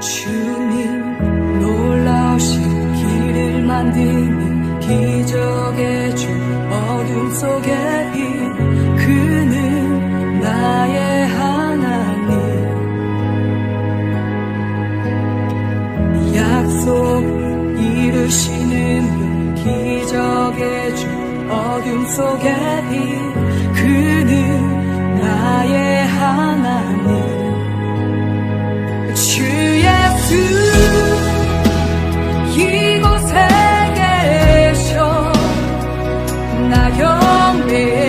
주님 놀라우신 길을 만드는 기적의 주 어둠 속의 빛 그는 나의 하나님. 약속 이루시는 분 기적의 주 어둠 속의 빛 그 이곳에 계셔. 나 경배